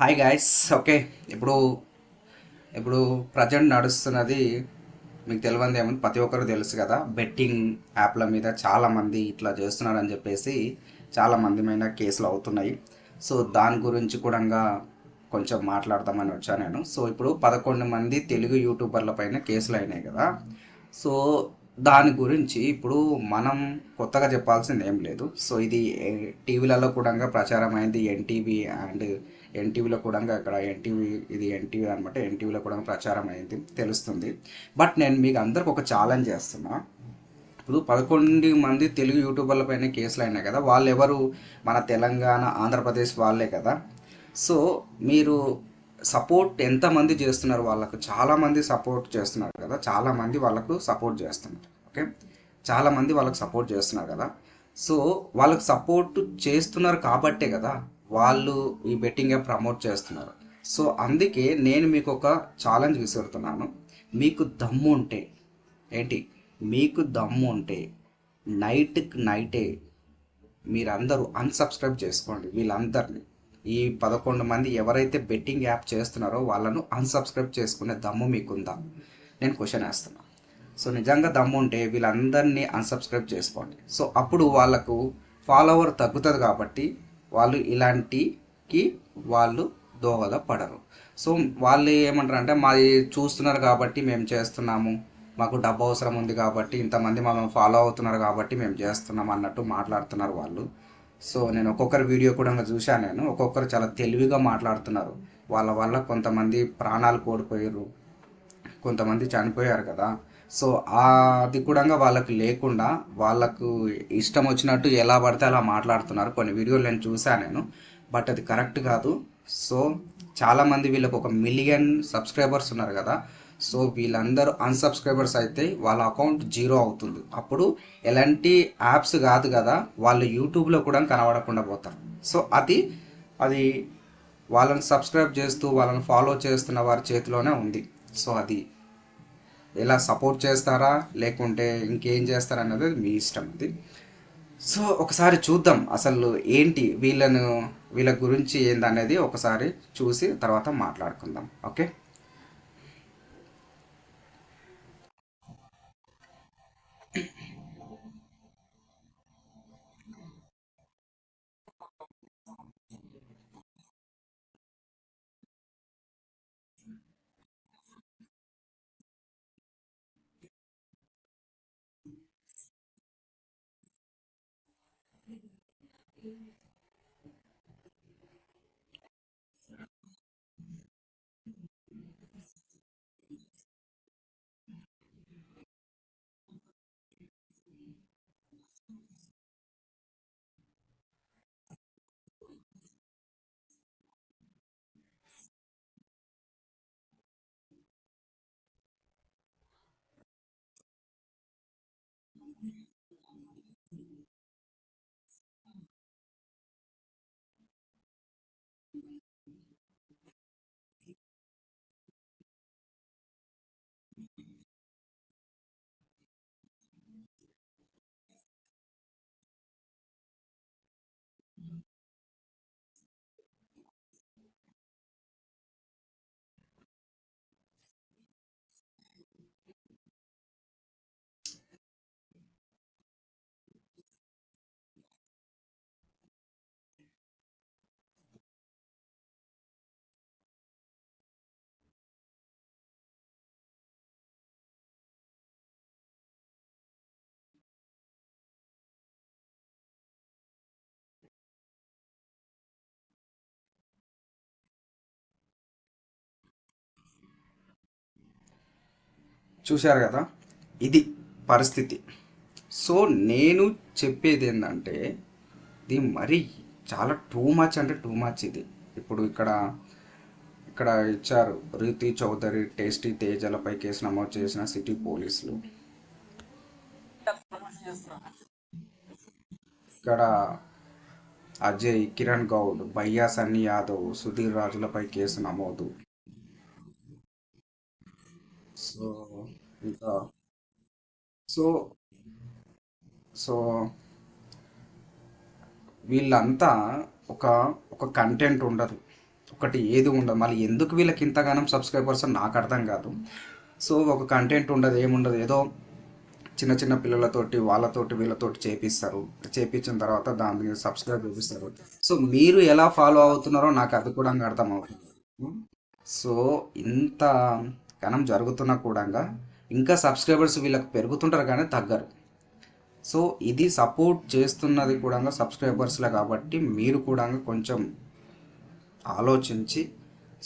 Hi guys okay ఇప్పుడు ఇప్పుడు present నడుస్తున్నది మీకు తెలియంది ఏమో ప్రతి ఒక్కరు తెలుసు కదా బెట్టింగ్ యాప్ల మీద చాలామంది ఇట్లా చేస్తున్నారని చెప్పేసి చాలామంది మీద కేసులు అవుతున్నాయి. సో దాని గురించి కూడా కొంచెం మాట్లాడదామని వచ్చాను నేను. సో ఇప్పుడు పదకొండు మంది తెలుగు యూట్యూబర్ల పైన కేసులు అయినాయి కదా. సో దాని గురించి ఇప్పుడు మనం కొత్తగా చెప్పాల్సింది ఏం లేదు. సో ఇది టీవీలలో కూడా ప్రచారం అయింది. ఎన్టీవీ అండ్ ఎన్టీవీలో కూడా ఇక్కడ ఎన్టీవీ ఇది ఎన్టీవీ అనమాట ఎన్టీవీలో కూడా ప్రచారం అయింది తెలుస్తుంది. బట్ నేను మీకు అందరికి ఒక ఛాలెంజ్ చేస్తున్నా. ఇప్పుడు పదకొండు మంది తెలుగు యూట్యూబర్ల పైన కేసులు అయినాయి కదా. వాళ్ళు ఎవరు మన తెలంగాణ ఆంధ్రప్రదేశ్ వాళ్ళే కదా. సో మీరు సపోర్ట్ ఎంతమంది చేస్తున్నారు వాళ్ళకు? చాలామంది సపోర్ట్ చేస్తున్నారు కదా. చాలామంది వాళ్ళకు సపోర్ట్ చేస్తున్నారు. ఓకే? చాలామంది వాళ్ళకు సపోర్ట్ చేస్తున్నారు కదా. సో వాళ్ళకు సపోర్ట్ చేస్తున్నారు కాబట్టే కదా వాళ్ళు ఈ బెట్టింగ్ యాప్ ప్రమోట్ చేస్తున్నారు. సో అందుకే నేను మీకు ఒక ఛాలెంజ్ విసురుతున్నాను. మీకు దమ్ము ఉంటే ఏంటి? మీకు దమ్ము ఉంటే నైట్కి నైటే మీరందరూ అన్సబ్స్క్రైబ్ చేసుకోండి వీళ్ళందరినీ. ఈ పదకొండు మంది ఎవరైతే బెట్టింగ్ యాప్ చేస్తున్నారో వాళ్ళను అన్సబ్స్క్రైబ్ చేసుకునే దమ్ము మీకుందా? నేను క్వశ్చన్ వేస్తున్నా. సో నిజంగా దమ్ము ఉంటే వీళ్ళందరినీ అన్సబ్స్క్రైబ్ చేసుకోండి. సో అప్పుడు వాళ్ళకు ఫాలోవర్ తగ్గుతుంది కాబట్టి వాళ్ళు ఇలాంటికి వాళ్ళు దోహద పడరు. సో వాళ్ళు ఏమంటారు అంటే మాది చూస్తున్నారు కాబట్టి మేము చేస్తున్నాము. మాకు డబ్బు అవసరం ఉంది కాబట్టి ఇంతమంది మనం ఫాలో అవుతున్నారు కాబట్టి మేము చేస్తున్నాం అన్నట్టు మాట్లాడుతున్నారు వాళ్ళు. సో నేను ఒక్కొక్కరి వీడియో కూడా చూశాను నేను. ఒక్కొక్కరు చాలా తెలివిగా మాట్లాడుతున్నారు. వాళ్ళ వల్ల కొంతమంది ప్రాణాలు కోల్పోయారు. కొంతమంది చనిపోయారు కదా. సో అది కూడా వాళ్ళకి లేకుండా వాళ్ళకు ఇష్టం వచ్చినట్టు ఎలా పడితే అలా మాట్లాడుతున్నారు. కొన్ని వీడియోలు నేను చూశాను నేను బట్ అది కరెక్ట్ కాదు. సో చాలామంది వీళ్ళకి ఒక మిలియన్ సబ్స్క్రైబర్స్ ఉన్నారు కదా. సో వీళ్ళందరూ అన్సబ్స్క్రైబర్స్ అయితే వాళ్ళ అకౌంట్ జీరో అవుతుంది. అప్పుడు ఎలాంటి యాప్స్ కాదు కదా వాళ్ళు యూట్యూబ్లో కూడా కనబడకుండా పోతారు. సో అది అది వాళ్ళని సబ్స్క్రైబ్ చేస్తూ వాళ్ళని ఫాలో చేస్తున్న వారి చేతిలోనే ఉంది. సో అది ఎలా సపోర్ట్ చేస్తారా లేకుంటే ఇంకేం చేస్తారా అన్నది మీ ఇష్టం అది. సో ఒకసారి చూద్దాం అసలు ఏంటి వీళ్ళను వీళ్ళ గురించి ఏందనేది ఒకసారి చూసి తర్వాత మాట్లాడుకుందాం. ఓకే? చూశారు కదా? ఇది పరిస్థితి. సో నేను చెప్పేది ఏంటంటే ఇది మరీ చాలా టూ మచ్ అంటే టూ మచ్ ఇది. ఇప్పుడు ఇక్కడ ఇక్కడ ఇచ్చారు రీతి చౌదరి టేస్టీ తేజలపై కేసు నమోదు చేసిన సిటీ పోలీసులు. ఇక్కడ అజయ్ కిరణ్ గౌడ్ భయ్యా సన్నీ యాదవ్ సుధీర్ రాజులపై కేసు నమోదు. సో ఇంకా సో సో వీళ్ళంతా ఒక ఒక కంటెంట్ ఉండదు. ఒకటి ఏది ఉండదు. మళ్ళీ ఎందుకు వీళ్ళకి ఇంతగానం సబ్స్క్రైబర్స్ అని నాకు అర్థం కాదు. సో ఒక కంటెంట్ ఉండదు ఏముండదు. ఏదో చిన్న చిన్న పిల్లలతోటి వాళ్ళతోటి వీళ్ళతోటి చేపిస్తారు. చేపించిన తర్వాత దాని మీద సబ్స్క్రైబ్ చూపిస్తారు. సో మీరు ఎలా ఫాలో అవుతున్నారో నాకు అది కూడా అర్థం అవుతుంది సో ఇంత కనం జరుగుతున్నా కూడా ఇంకా సబ్స్క్రైబర్స్ వీళ్ళకి పెరుగుతుంటారు కానీ తగ్గరు. సో ఇది సపోర్ట్ చేస్తున్నది కూడా సబ్స్క్రైబర్స్లే కాబట్టి మీరు కూడా కొంచెం ఆలోచించి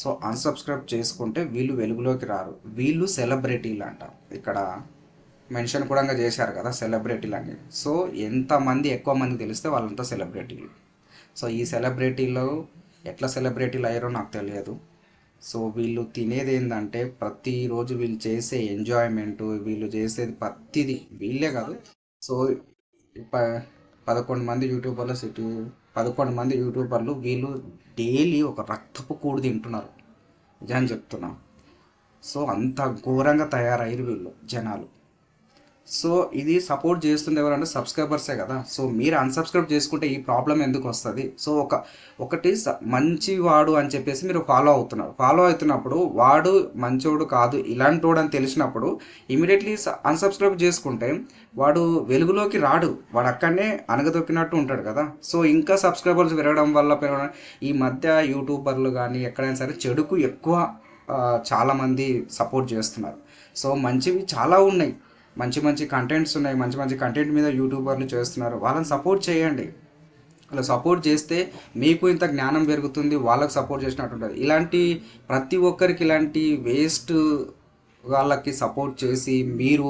సో అన్సబ్స్క్రైబ్ చేసుకుంటే వీళ్ళు వెలుగులోకి రారు. వీళ్ళు సెలబ్రిటీలు అంట ఇక్కడ మెన్షన్ కూడా చేశారు కదా సెలబ్రిటీలు అని సో ఎంతమంది ఎక్కువ మంది తెలిస్తే వాళ్ళంతా సెలబ్రిటీలు సో ఈ సెలబ్రిటీలో ఎట్లా సెలబ్రిటీలు అయ్యారో నాకు తెలియదు. సో వీళ్ళు తినేది ఏంటంటే ప్రతిరోజు వీళ్ళు చేసే ఎంజాయ్మెంట్ వీళ్ళు చేసేది ప్రతిది వీళ్ళే కాదు. సో ప పదకొండు మంది యూట్యూబర్లు సిటీ పదకొండు మంది యూట్యూబర్లు వీళ్ళు డైలీ ఒక రక్తపు కూడు తింటున్నారు. నిజాన్ని చెప్తున్నా. సో అంత ఘోరంగా తయారయ్యారు వీళ్ళు జనాలు. సో ఇది సపోర్ట్ చేస్తుంది ఎవరంటే సబ్స్క్రైబర్సే కదా. సో మీరు అన్సబ్స్క్రైబ్ చేసుకుంటే ఈ ప్రాబ్లం ఎందుకు వస్తుంది? సో ఒక ఒకటి మంచి వాడు అని చెప్పేసి మీరు ఫాలో అవుతున్నారు. ఫాలో అవుతున్నప్పుడు వాడు మంచోడు కాదు ఇలాంటి వాడు అని తెలిసినప్పుడు ఇమీడియట్లీ అన్సబ్స్క్రైబ్ చేసుకుంటే వాడు వెలుగులోకి రాడు. వాడు అక్కడనే అనగదొక్కినట్టు ఉంటాడు కదా. సో ఇంకా సబ్స్క్రైబర్స్ పెరగడం వల్ల పెరగడం ఈ మధ్య యూట్యూబర్లు కానీ ఎక్కడైనా సరే చెడుకు ఎక్కువ చాలామంది సపోర్ట్ చేస్తున్నారు. సో మంచివి చాలా ఉన్నాయి. మంచి మంచి కంటెంట్స్ ఉన్నాయి మంచి మంచి కంటెంట్ మీద యూట్యూబర్లు చేస్తున్నారు. వాళ్ళని సపోర్ట్ చేయండి. అలా సపోర్ట్ చేస్తే మీకు ఇంత జ్ఞానం పెరుగుతుంది వాళ్ళకి సపోర్ట్ చేసినట్టు ఉంటుంది. ఇలాంటి ప్రతి ఒక్కరికి ఇలాంటి వేస్ట్ వాళ్ళకి సపోర్ట్ చేసి మీరు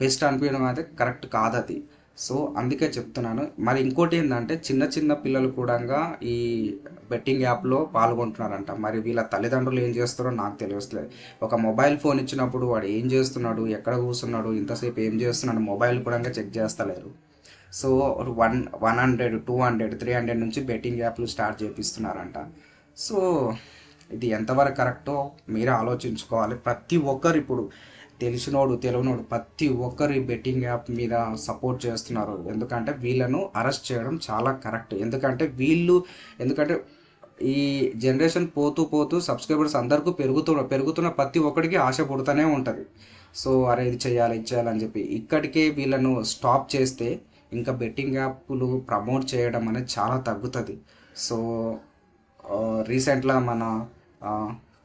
బెస్ట్ అనిపించడం అయితే కరెక్ట్ కాదు అది సో అందుకే చెప్తున్నాను. మరి ఇంకోటి ఏంటంటే చిన్న చిన్న పిల్లలు కూడా ఈ బెట్టింగ్ యాప్లో పాల్గొంటున్నారంట. మరి వీళ్ళ తల్లిదండ్రులు ఏం చేస్తారో నాకు తెలియట్లేదు. ఒక మొబైల్ ఫోన్ ఇచ్చినప్పుడు వాడు ఏం చేస్తున్నాడు ఎక్కడ కూర్చున్నాడు ఇంతసేపు ఏం చేస్తున్నాడు మొబైల్ కూడా చెక్ చేస్తలేరు. So one one hundred two hundred three hundred నుంచి బెట్టింగ్ యాప్లు స్టార్ట్ చేపిస్తున్నారంట. సో ఇది ఎంతవరకు కరెక్టో మీరే ఆలోచించుకోవాలి. ప్రతి ఒక్కరు ఇప్పుడు తెలిసినోడు తెలియనోడు ప్రతి ఒక్కరు ఈ బెట్టింగ్ యాప్ మీద సపోర్ట్ చేస్తున్నారు. ఎందుకంటే వీళ్ళను అరెస్ట్ చేయడం చాలా కరెక్ట్. ఎందుకంటే వీళ్ళు ఎందుకంటే ఈ జనరేషన్ పోతూ పోతూ సబ్స్క్రైబర్స్ అందరికీ పెరుగుతున్న పెరుగుతున్న ప్రతి ఒక్కడికి ఆశ పుడుతూనే ఉంటుంది. సో అరే ఇది చేయాలి ఇది చేయాలని చెప్పి ఇక్కడికే వీళ్ళను స్టాప్ చేస్తే ఇంకా బెట్టింగ్ యాప్లు ప్రమోట్ చేయడం అనేది చాలా తగ్గుతుంది. సో రీసెంట్గా మన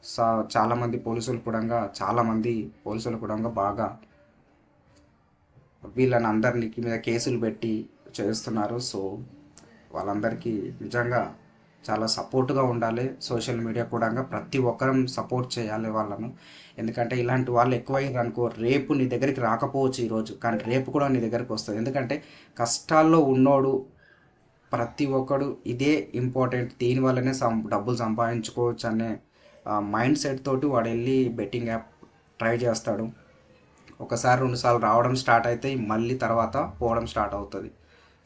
సా చాలామంది పోలీసులు కూడా చాలామంది పోలీసులు కూడా బాగా వీళ్ళని అందరికి మీద కేసులు పెట్టి చేస్తున్నారు. సో వాళ్ళందరికీ నిజంగా చాలా సపోర్ట్గా ఉండాలి. సోషల్ మీడియా కూడా ప్రతి ఒక్కరం సపోర్ట్ చేయాలి వాళ్ళను. ఎందుకంటే ఇలాంటి వాళ్ళు ఎక్కువయ్యారు అనుకో రేపు నీ దగ్గరికి రాకపోవచ్చు ఈరోజు. కానీ రేపు కూడా నీ దగ్గరికి వస్తుంది. ఎందుకంటే కష్టాల్లో ఉన్నోడు ప్రతి ఒక్కడు ఇదే ఇంపార్టెంట్. దీనివల్లనే సం డబ్బులు సంపాదించుకోవచ్చు అనే మైండ్ సెట్ తోటి వాడు వెళ్ళి బెట్టింగ్ యాప్ ట్రై చేస్తాడు. ఒకసారి రెండుసార్లు రావడం స్టార్ట్ అయితే మళ్ళీ తర్వాత పోవడం స్టార్ట్ అవుతుంది.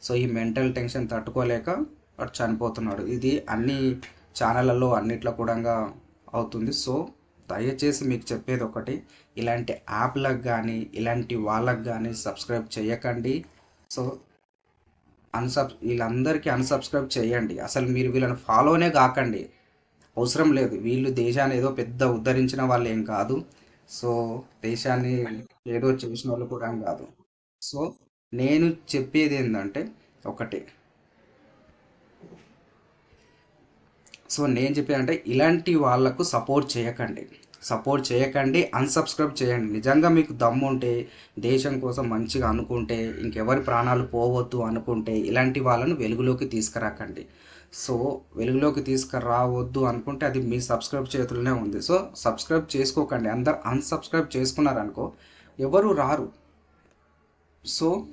సో ఈ మెంటల్ టెన్షన్ తట్టుకోలేక వాడు చనిపోతున్నాడు. ఇది అన్ని ఛానళ్ళల్లో అన్నిట్లో కూడా అవుతుంది. సో దయచేసి మీకు చెప్పేది ఒకటి ఇలాంటి యాప్లకు కానీ ఇలాంటి వాళ్ళకు కానీ సబ్స్క్రైబ్ చేయకండి సో అన్సబ్ వీళ్ళందరికీ అన్సబ్స్క్రైబ్ చేయండి అసలు మీరు వీళ్ళని ఫాలోనే కాకండి. అవసరం లేదు. వీళ్ళు దేశాన్ని ఏదో పెద్ద ఉద్ధరించిన వాళ్ళు ఏం కాదు. సో దేశాన్ని ఏదో చేసిన వాళ్ళు కూడా కాదు. సో నేను చెప్పేది ఏంటంటే ఒకటి. సో నేను చెప్పేదంటే ఇలాంటి వాళ్ళకు సపోర్ట్ చేయకండి. సపోర్ట్ చేయకండి. అన్సబ్స్క్రైబ్ చేయండి. నిజంగా మీకు దమ్ము ఉంటే దేశం కోసం మంచిగా అనుకుంటే ఇంకెవరి ప్రాణాలు పోవద్దు అనుకుంటే ఇలాంటి వాళ్ళను వెలుగులోకి తీసుకురాకండి. సో వెలుగులోకి తీసుకురావద్దు అనుకుంటే అది మీ సబ్స్క్రైబ్ చేతుల్లోనే ఉంది. సో సబ్స్క్రైబ్ చేసుకోకండి. అందరు అన్సబ్స్క్రైబ్ చేసుకున్నారనుకో ఎవరు రారు. సో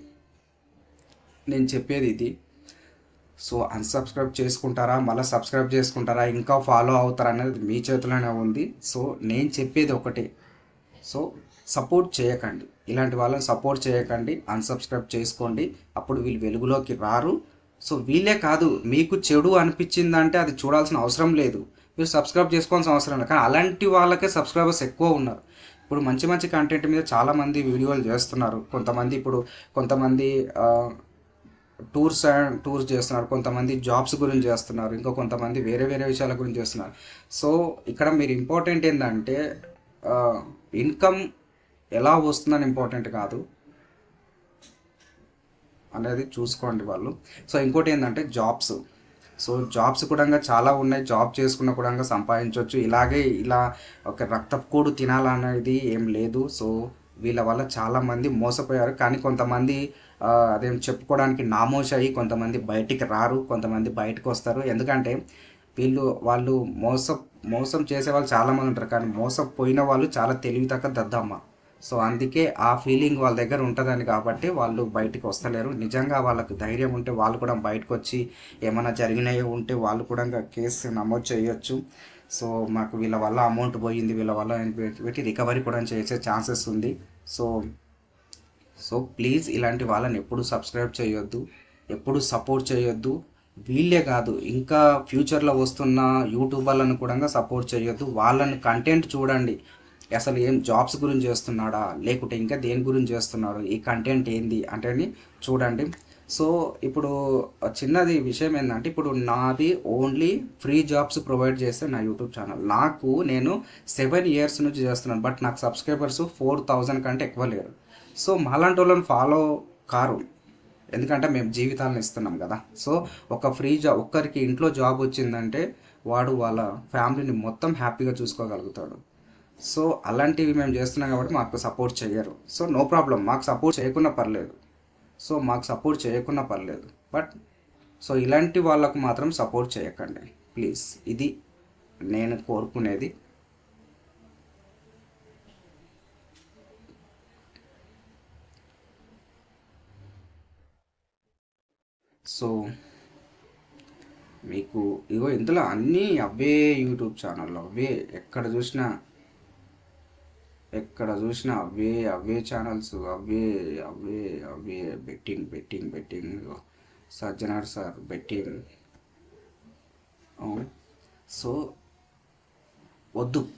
నేను చెప్పేది ఇది. సో అన్సబ్స్క్రైబ్ చేసుకుంటారా? మళ్ళీ సబ్స్క్రైబ్ చేసుకుంటారా? ఇంకా ఫాలో అవుతారా అనేది మీ చేతిలోనే ఉంది. సో నేను చెప్పేది ఒకటే. సో సపోర్ట్ చేయకండి. ఇలాంటి వాళ్ళని సపోర్ట్ చేయకండి. అన్సబ్స్క్రైబ్ చేసుకోండి. అప్పుడు వీళ్ళు వెలుగులోకి రారు. సో వీళ్ళే కాదు మీకు చెడు అనిపించిందంటే అది చూడాల్సిన అవసరం లేదు. మీరు సబ్స్క్రైబ్ చేసుకోవాల్సిన అవసరం లేదు. కానీ అలాంటి వాళ్ళకే సబ్స్క్రైబర్స్ ఎక్కువ ఉన్నారు. ఇప్పుడు మంచి మంచి కంటెంట్ మీద చాలామంది వీడియోలు చేస్తున్నారు. కొంతమంది ఇప్పుడు కొంతమంది టూర్స్ అండ్ టూర్స్ చేస్తున్నారు. కొంతమంది జాబ్స్ గురించి చేస్తున్నారు. ఇంకా కొంతమంది వేరే వేరే విషయాల గురించి చేస్తున్నారు. సో ఇక్కడ మీరు ఇంపార్టెంట్ ఏంటంటే ఇన్కమ్ ఎలా వస్తుందని ఇంపార్టెంట్ కాదు. అనేది చూసుకోండి వాళ్ళు. సో ఇంకోటి ఏంటంటే జాబ్స్. సో జాబ్స్ కూడా చాలా ఉన్నాయి. జాబ్ చేసుకున్న కూడా సంపాదించవచ్చు ఇలాగే ఇలా ఒక రక్తపోడు తినాలనేది ఏం లేదు. సో వీళ్ళ వల్ల చాలామంది మోసపోయారు. కానీ కొంతమంది అదేం చెప్పుకోవడానికి నామోష్ అయ్యి కొంతమంది బయటికి రారు. కొంతమంది బయటకు వస్తారు. ఎందుకంటే వీళ్ళు వాళ్ళు మోసం మోసం చేసే వాళ్ళు చాలామంది ఉంటారు. కానీ మోసపోయిన వాళ్ళు చాలా తెలివి దద్దమ్మ. సో అందుకే ఆ ఫీలింగ్ వాళ్ళ దగ్గర ఉంటుందని కాబట్టి వాళ్ళు బయటకు వస్తలేరు. నిజంగా వాళ్ళకు ధైర్యం ఉంటే వాళ్ళు కూడా బయటకు వచ్చి ఏమైనా జరిగినాయో ఉంటే వాళ్ళు కూడా ఇంకా కేసు నమోదు చేయొచ్చు. సో మాకు వీళ్ళ వల్ల అమౌంట్ పోయింది వీళ్ళ వల్ల పెట్టి రికవరీ కూడా చేసే ఛాన్సెస్ ఉంది. సో సో ప్లీజ్ ఇలాంటి వాళ్ళని ఎప్పుడు సబ్స్క్రైబ్ చేయొద్దు ఎప్పుడు సపోర్ట్ చేయొద్దు. వీళ్ళే కాదు ఇంకా ఫ్యూచర్లో వస్తున్న యూట్యూబర్లను కూడా సపోర్ట్ చేయొద్దు. వాళ్ళని కంటెంట్ చూడండి. అసలు ఏం జాబ్స్ గురించి చేస్తున్నాడా? లేకుంటే ఇంకా దేని గురించి చేస్తున్నాడు? ఈ కంటెంట్ ఏంది? అంటే చూడండి. సో ఇప్పుడు చిన్నది విషయం ఏంటంటే ఇప్పుడు నాది ఓన్లీ ఫ్రీ జాబ్స్ ప్రొవైడ్ చేస్తే నా యూట్యూబ్ ఛానల్ నాకు నేను సెవెన్ ఇయర్స్ నుంచి చేస్తున్నాను బట్ నాకు సబ్స్క్రైబర్స్ ఫోర్ థౌజండ్ కంటే ఎక్కువ లేరు. సో మాలాంటి వాళ్ళని ఫాలో కారు. ఎందుకంటే మేము జీవితాలను ఇస్తున్నాం కదా. సో ఒక ఫ్రీ జాబ్ ఒక్కరికి ఇంట్లో జాబ్ వచ్చిందంటే వాడు వాళ్ళ ఫ్యామిలీని మొత్తం హ్యాపీగా చూసుకోగలుగుతాడు. సో అలాంటివి మేము చేస్తున్నాం కాబట్టి మాకు సపోర్ట్ చేయరు సో నో ప్రాబ్లం మాకు సపోర్ట్ చేయకుండా పర్లేదు. సో మాకు సపోర్ట్ చేయకుండా పర్లేదు. బట్ సో ఇలాంటి వాళ్ళకు మాత్రం సపోర్ట్ చేయకండి. ప్లీజ్ ఇది నేను కోరుకునేది. సో మీకు ఇగో ఇందులో అన్నీ అవే యూట్యూబ్ ఛానల్లో అవే ఎక్కడ చూసినా ఎక్కడ చూసినా అవే అవే ఛానల్స్ అవే అవే అవే betting betting betting Sajjanar sir betting so వద్దు.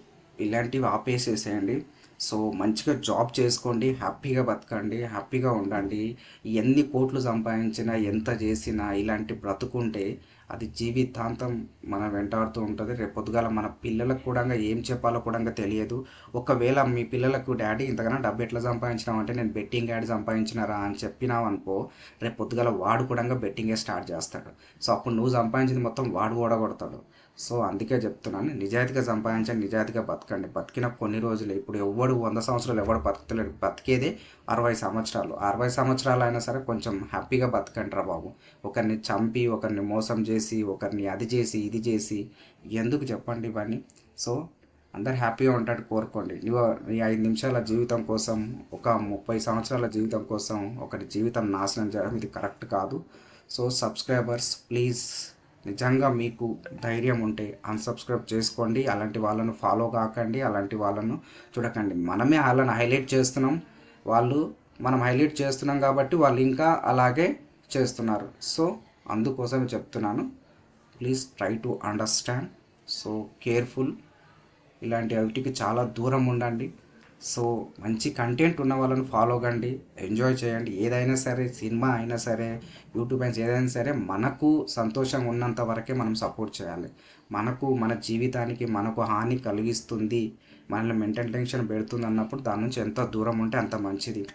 ఇలాంటివి ఆపేసేసేయండి. సో మంచిగా జాబ్ చేసుకోండి హ్యాపీగా బతకండి హ్యాపీగా ఉండండి. ఎన్ని కోట్లు సంపాదించినా ఎంత చేసినా ఇలాంటి బ్రతుకుంటే అది జీవితాంతం మన వెంటాడుతూ ఉంటుంది. రేపు పొద్దుగాల మన పిల్లలకు కూడా ఏం చెప్పాలో కూడా తెలియదు. ఒకవేళ మీ పిల్లలకు డాడీ ఇంతకన్నా డబ్బు ఎట్లా సంపాదించినావు అంటే నేను బెట్టింగ్ యాడ్ సంపాదించినారా అని చెప్పినావు అనుకో రేపు పొద్దుగాల వాడు కూడా బెట్టింగే స్టార్ట్ చేస్తాడు. సో అప్పుడు నువ్వు సంపాదించింది మొత్తం వాడు ఓడగొడతాడు. సో అందుకే చెప్తున్నాను నిజాయితీగా సంపాదించండి నిజాయితీగా బతకండి. బతికిన కొన్ని రోజులు ఇప్పుడు ఎవడు వంద సంవత్సరాలు ఎవడు బతకలేడు. బతికేదే అరవై సంవత్సరాలు. అరవై సంవత్సరాలు అయినా సరే కొంచెం హ్యాపీగా బతకండి రా బాబు. ఒకరిని చంపి ఒకరిని మోసం చేసి ఒకరిని అది చేసి ఇది చేసి ఎందుకు చెప్పండి ఇవన్నీ? సో అందరు హ్యాపీగా ఉంటాడు కోరుకోండి. నువ్వు నీ ఐదు నిమిషాల జీవితం కోసం ఒక ముప్పై సంవత్సరాల జీవితం కోసం ఒకరి జీవితం నాశనం చేయడం ఇది కరెక్ట్ కాదు. సో సబ్స్క్రైబర్స్ ప్లీజ్ నిజంగా మీకు ధైర్యం ఉంటే అన్సబ్స్క్రైబ్ చేసుకోండి. అలాంటి వాళ్ళను ఫాలో కాకండి. అలాంటి వాళ్ళను చూడకండి. మనమే వాళ్ళని హైలైట్ చేస్తున్నాం. వాళ్ళు మనం హైలైట్ చేస్తున్నాం కాబట్టి వాళ్ళు ఇంకా అలాగే చేస్తున్నారు. సో అందుకోసమే చెప్తున్నాను. Please try to understand so careful ఇలాంటి వాటికి చాలా దూరం ఉండండి. సో మంచి కంటెంట్ ఉన్న వాళ్ళని ఫాలో కండి. ఎంజాయ్ చేయండి. ఏదైనా సరే సినిమా అయినా సరే యూట్యూబ్ అయినా ఏదైనా సరే మనకు సంతోషంగా ఉన్నంత వరకే మనం సపోర్ట్ చేయాలి. మనకు మన జీవితానికి మనకు హాని కలిగిస్తుంది. మనల్ని మెంటల్ టెన్షన్ పెడుతుంది అన్నప్పుడు దాని నుంచి ఎంత దూరం ఉంటే అంత మంచిది.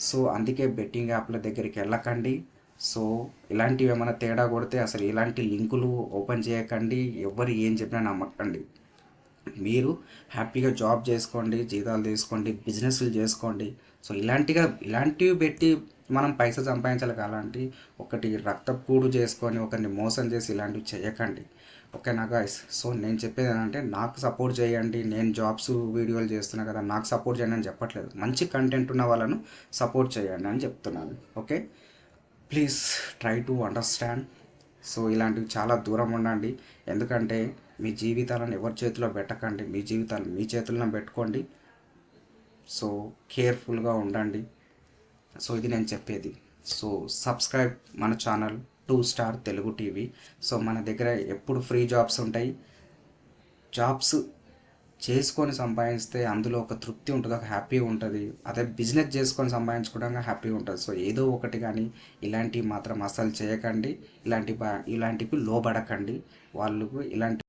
సో అందుకే బెట్టింగ్ యాప్ల దగ్గరికి వెళ్ళకండి. సో ఇలాంటివి ఏమైనా తేడా కొడితే అసలు ఇలాంటి లింకులు ఓపెన్ చేయకండి. ఎవరు ఏం చెప్పినా నమ్మకండి. మీరు హ్యాపీగా జాబ్ చేసుకోండి జీతాలు తీసుకోండి బిజినెస్లు చేసుకోండి. సో ఇలాంటిగా ఇలాంటివి పెట్టి మనం పైసలు సంపాదించాలి అలాంటి ఒకటి రక్తపూడు చేసుకొని ఒకరిని మోసం చేసి ఇలాంటివి చేయకండి. ఓకేనా గాయస్? సో నేను చెప్పేది ఏంటంటే నాకు సపోర్ట్ చేయండి. నేను జాబ్స్ వీడియోలు చేస్తున్నా కదా నాకు సపోర్ట్ చేయండి అని చెప్పట్లేదు. మంచి కంటెంట్ ఉన్న వాళ్ళను సపోర్ట్ చేయండి అని చెప్తున్నాను. Okay? Please try to understand. So ఇలాంటివి చాలా దూరం ఉండండి. ఎందుకంటే మీ జీవితాలను ఎవరి చేతిలో పెట్టకండి. మీ జీవితాలను మీ చేతుల్లో పెట్టుకోండి. సో కేర్ఫుల్గా ఉండండి. సో ఇది నేను చెప్పేది. సో సబ్స్క్రైబ్ మన channel two star Telugu TV. So మన దగ్గర ఎప్పుడు ఫ్రీ జాబ్స్ ఉంటాయి. జాబ్స్ చేసుకొని సంపాదిస్తే అందులో ఒక తృప్తి ఉంటుంది ఒక హ్యాపీ ఉంటుంది. అదే బిజినెస్ చేసుకొని సంపాదించుకోవడం హ్యాపీ ఉంటుంది. సో ఏదో ఒకటి కానీ ఇలాంటివి మాత్రం అస్సలు చేయకండి. ఇలాంటి ఇలాంటివి లోబడకండి. వాళ్ళకు ఇలాంటి